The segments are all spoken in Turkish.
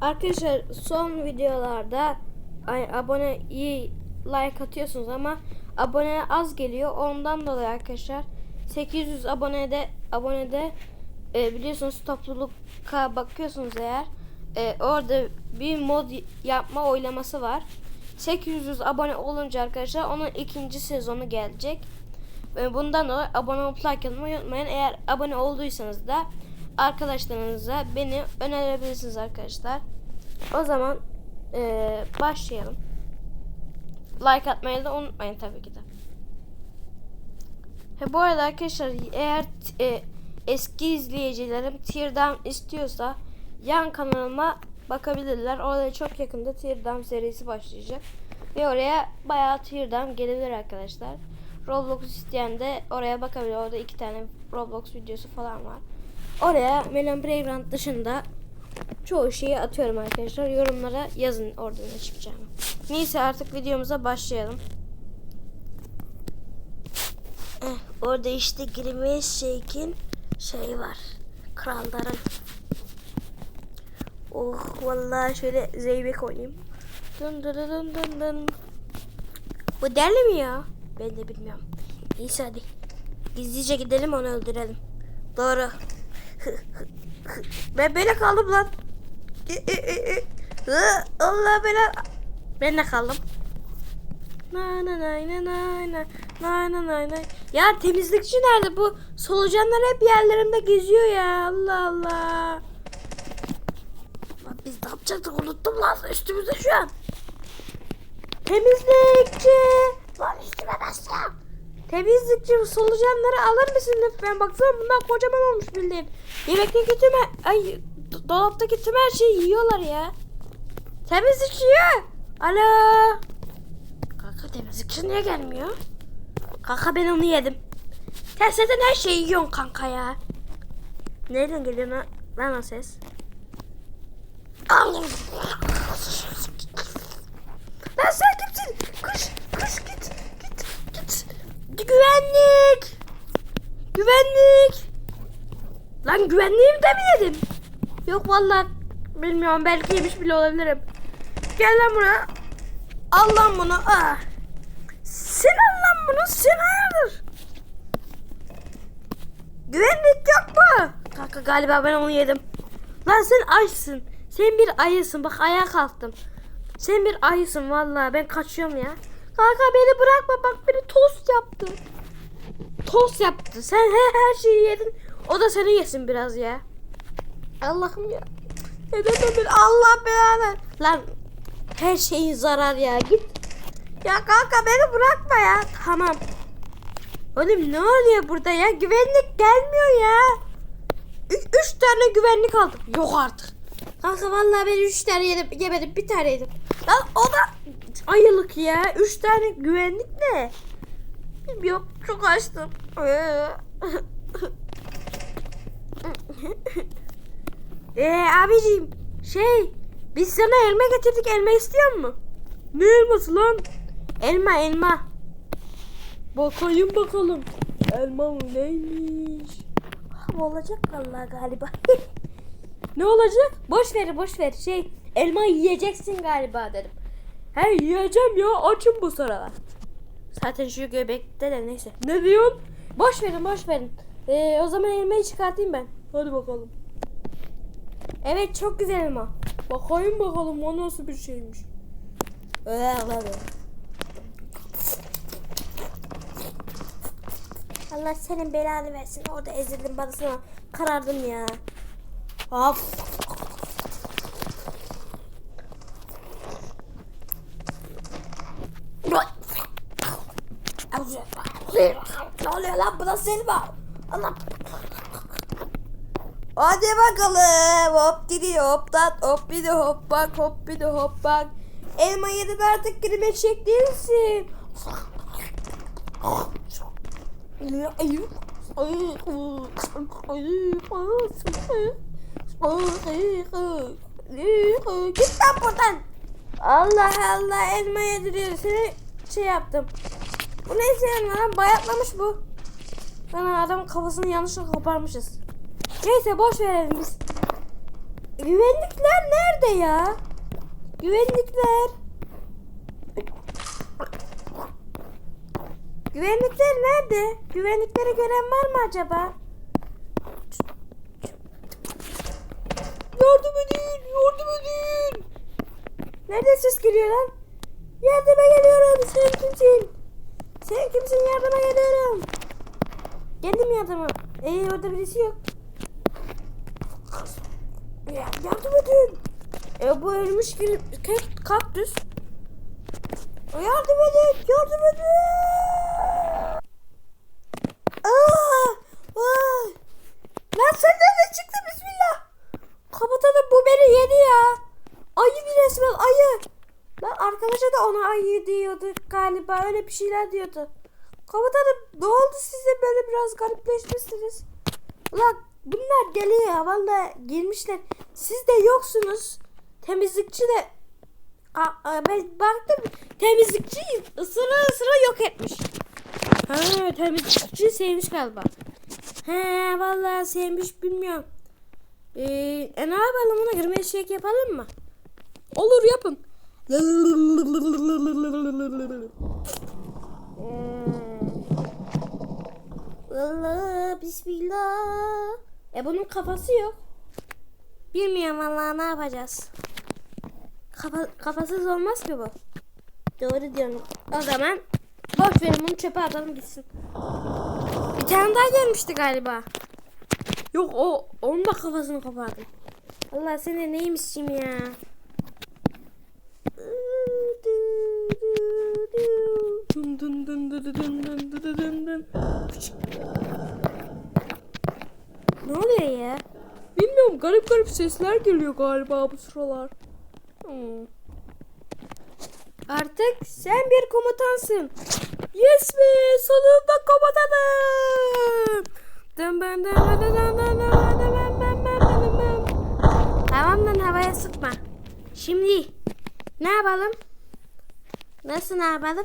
Arkadaşlar son videolarda abone iyi like atıyorsunuz ama abone az geliyor. Ondan dolayı arkadaşlar 800 abonede abonede e, biliyorsunuz topluluk'a bakıyorsunuz eğer e, orada bir mod yapma oylaması var. 800 abone olunca arkadaşlar onun ikinci sezonu gelecek. Bundan dolayı abone olup like atmayı unutmayın. Eğer abone olduysanız da arkadaşlarınıza beni önerebilirsiniz arkadaşlar. O zaman eee, başlayalım. Like atmayı da unutmayın tabii ki de. He, bu arada arkadaşlar eğer e, eski izleyicilerim Teardown istiyorsa yan kanalıma bakabilirler. Orada çok yakında Teardown serisi başlayacak. Ve oraya bayağı Teardown gelebilir arkadaşlar. Roblox isteyen de oraya bakabilir. Orada iki tane Roblox videosu falan var. Oraya Melon Playground dışında çoğu şeyi atıyorum arkadaşlar. Yorumlara yazın orada ne çıkacağını. Neyse artık videomuza başlayalım. Eh, orada işte Grimace Shake'in şey var. Kralların. Oh vallahi şöyle zeybek oynayayım. Dın dın dın dın dın. Bu deli mi ya? Ben de bilmiyorum. Neyse hadi. Gizlice gidelim onu öldürelim. Doğru. Ben böyle kaldım lan. Allah bela. Ben de kaldım. Na na na na na. Ya temizlikçi nerede bu? Solucanlar hep yerlerimde geziyor ya. Allah Allah. Lan biz ne yapacaktık unuttum lan üstümüzde şu an. Temizlikçi. Lan üstüme bas ya. Temizlikçi solucanları alır mısın lütfen? Baksana bunlar kocaman olmuş bildiğin. Yemekteki tüm her- ay do- dolaptaki tüm her şeyi yiyorlar ya. Temizlikçi ya. Alo. Kanka temizlikçi niye gelmiyor? Kanka ben onu yedim. Sen her şeyi yiyorsun kanka ya. Nereden geliyor lan, lan o ses? Lan sen kimsin? Kış, kış git, git, git. Güvenlik. Güvenlik. Lan güvenliğim de mi yedim? Yok vallahi bilmiyorum belki yemiş bile olabilirim. Gel lan buraya. Al lan bunu. Ah. Sen al lan bunu. Sen hayırdır? Güvenlik yok mu? Kanka galiba ben onu yedim. Lan sen açsın. Sen bir ayısın. Bak ayağa kalktım. Sen bir ayısın vallahi. Ben kaçıyorum ya. Kanka beni bırakma. Bak beni tost yaptı. Tost yaptı. Sen her, her şeyi yedin. O da seni yesin biraz ya. Allah'ım ya. Neden bir Allah belanı. Lan her şeyin zarar ya. Git. Ya kanka beni bırakma ya. Tamam. Oğlum ne oluyor burada ya? Güvenlik gelmiyor ya. Ü- üç tane güvenlik aldım. Yok artık. Kanka vallahi ben üç tane yedim, yemedim. Bir tane yedim. Lan o da ayılık ya. Üç tane güvenlik ne? Bilmiyorum. Çok açtım. Eee abicim şey biz sana elma getirdik elma istiyor mu? Ne elması lan? Elma elma. Bakayım bakalım. Elma mı neymiş? Olacak vallahi galiba. ne olacak? Boş ver boş ver şey elma yiyeceksin galiba dedim. He yiyeceğim ya açım bu sıralar. Zaten şu göbekte de neyse. Ne diyorsun? Boş verin boş verin. Ee, o zaman elmayı çıkartayım ben. Hadi bakalım. Evet çok güzel elma. Bakayım bakalım o nasıl bir şeymiş. Allah senin belanı versin. Orada ezildim bana sana karardım ya. Of. Ne oluyor lan bu nasıl elma? Allah. Hadi bakalım. Hop didi hop tat hop bidi hop bak hop bidi hop bak. Elma yedin artık girme değilsin. Git lan buradan. Allah Allah elma yediriyor. Seni şey yaptım. Bu neyse elma lan bayatlamış bu. Ana adamın kafasını yanlışlıkla koparmışız. Neyse boş verelim biz. Güvenlikler nerede ya? Güvenlikler. Güvenlikler nerede? Güvenlikleri gören var mı acaba? Yardım edin, yardım edin. Nerede ses geliyor lan? Yardıma geliyorum. Sen kimsin? Sen kimsin? Yardıma geliyorum. Geldim yardıma. Ee orada birisi yok. Ya, yardım edin. E, bu ölmüş kak- kaktüs. Yardım edin. Yardım edin. Aa, aa. Lan sen nereden çıktın bismillah. Kapatalım bu beni yedi ya. Ayı bir resmen ayı. Lan arkadaşa da ona ayı diyordu galiba öyle bir şeyler diyordu. Komutanım ne oldu size böyle biraz garipleşmişsiniz? Ulan bunlar geliyor ya valla girmişler. Siz de yoksunuz. Temizlikçi de Aa, aa, ben baktım temizlikçi ısıra ısıra yok etmiş. Ha temizlikçi sevmiş galiba. He vallahi sevmiş bilmiyorum. Ee, e ne yapalım ona girme şey yapalım mı? Olur yapın. Allah bismillah. E bunun kafası yok. Bilmiyorum vallahi ne yapacağız. Kafa, kafasız olmaz ki bu. Doğru diyorsun. O zaman boş verin bunu çöpe atalım gitsin. Bir tane daha gelmişti galiba. Yok o onun da kafasını kopardım. Allah seni neymişim ya. Dun dun dun dun dun dun dun dun. Ne oluyor ya? Bilmiyorum garip garip sesler geliyor galiba bu sıralar. Hmm. Artık sen bir komutansın. Yes be sonunda komutanım. Dın dın dın dın dın dın dın dın dın dın dın dın. Tamam lan havaya sıkma. Şimdi ne yapalım? Nasıl ne yapalım?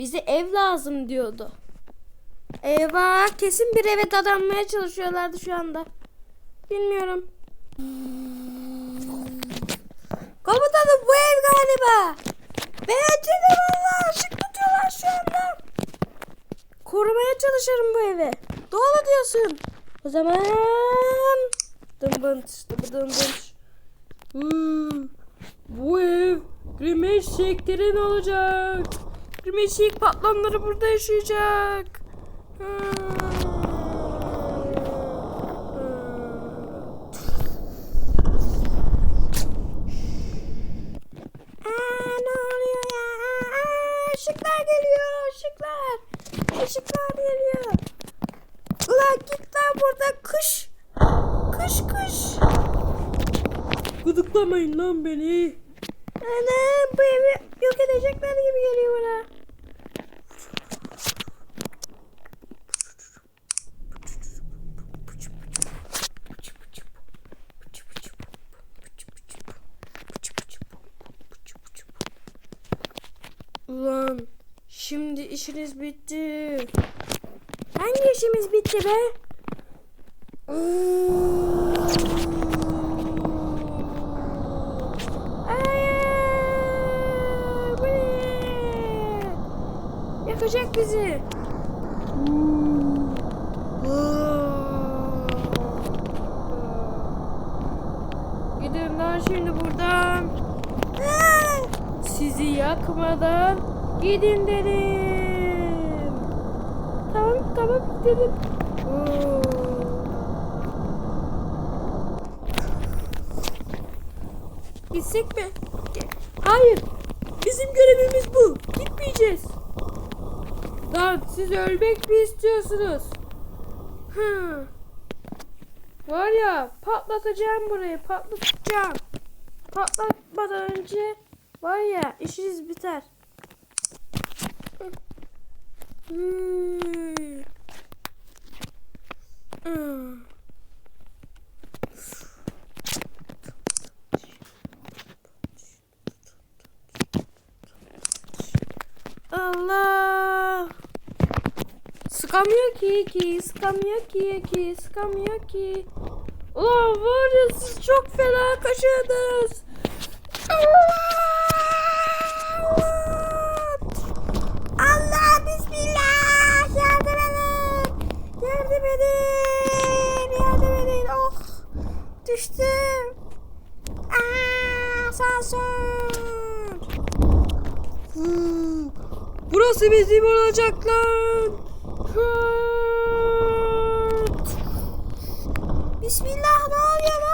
bize ev lazım diyordu. Eyvah kesin bir eve dadanmaya çalışıyorlardı şu anda. Bilmiyorum. Komutanım bu ev galiba. De valla ışık tutuyorlar şu anda. Korumaya çalışırım bu evi. Doğru diyorsun. O zaman dım bınç. Hmm, Bu ev Grimeş Shake'lerin olacak. Grimeş Shake patronları burada yaşayacak. Aa, ne oluyor ya? Aa, ışıklar geliyor, ışıklar. Işıklar geliyor. Ulan git lan burada kış. Kış kış. Gıdıklamayın lan beni. Anam bu evi yok edecekler gibi geliyor bana. Ulan şimdi işiniz bitti. Hangi işimiz bitti be? Yakacak bizi. Gidin lan şimdi buradan. Sizi yakmadan gidin dedim. Tamam tamam gidelim. Oo. Gitsek mi? Hayır. Bizim görevimiz bu. Gitmeyeceğiz. Lan siz ölmek mi istiyorsunuz? Hı. Var ya patlatacağım burayı patlatacağım. patlatmadan önce var ya işiniz biter. Hmm. Hmm. Allah. Sıkamıyor ki ki, sıkamıyor ki ki, sıkamıyor ki. Ulan var ya siz çok fena kaşındınız. Allah bismillah yardım edin. Yardım edin. Yardım edin. Oh düştüm. Aa, asansör. Hmm, Burası bizim olacak lan. Bismillah ne oluyor?